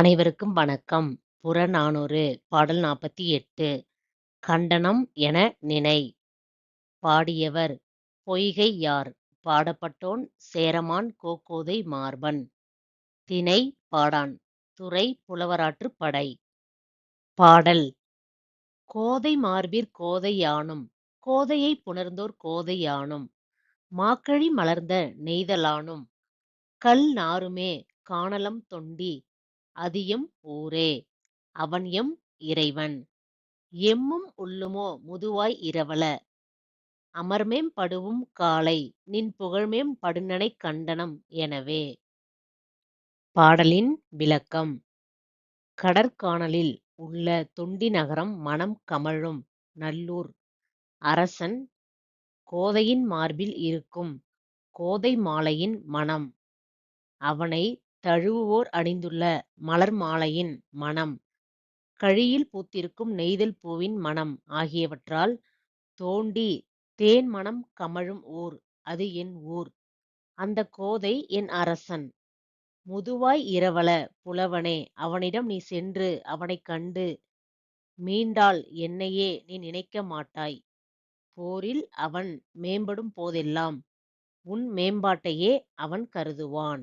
அனைவருக்கும் வணக்கம். புறநானூறு பாடல் 48 கண்டனம் என நினை. பாடியவர் பொய்கை யார்? பாடப்பட்டோன் சேரமான் கோகோதை மார்பன். தினை பாடான் துறை: புலவராற்றுப் படை. பாடல் கோதை மார்பிற் கோதை யானும் கோதையைப் புணர்ந்தோர் கோதை யானும் மாக்கழி மலர்ந்த நெய்தலானும் கல் நாருமே காணலம் தொண்டி அதிஎம் ஊரே அவன்எம் இறைவன். எம்மும் உள்ளுமோ முதுவாய் இரவல. அமர்மேம் படுவும் காலை நின் புகழ்மேம் படுநனைக் கண்டனம் எனவே. பாடலின் விளக்கம். கடற்கானலில் உள்ள தொண்டி நகரம் மணம் கமழும் நல்லூர். அரசன் கோதையின் மார்பில் இருக்கும் கோதை மாலையின் மணம் அவனை தழுவுவோர் அணிந்துள்ள மலர் மாலையின் மணம் கழியில் பூத்திருக்கும் நெய்தல் பூவின் மணம் ஆகியவற்றால் தோண்டி தேன் மனம் கமழும் ஊர். அது என் ஊர். அந்தக் கோதை என் அரசன். முதுவாய் இரவல புலவனே அவனிடம் நீ சென்று அவனைக் கண்டு மீண்டால் என்னையே நீ நினைக்க மாட்டாய். போரில் அவன் மேம்படும் போதெல்லாம் உன் மேம்பாட்டையே அவன் கருதுவான்.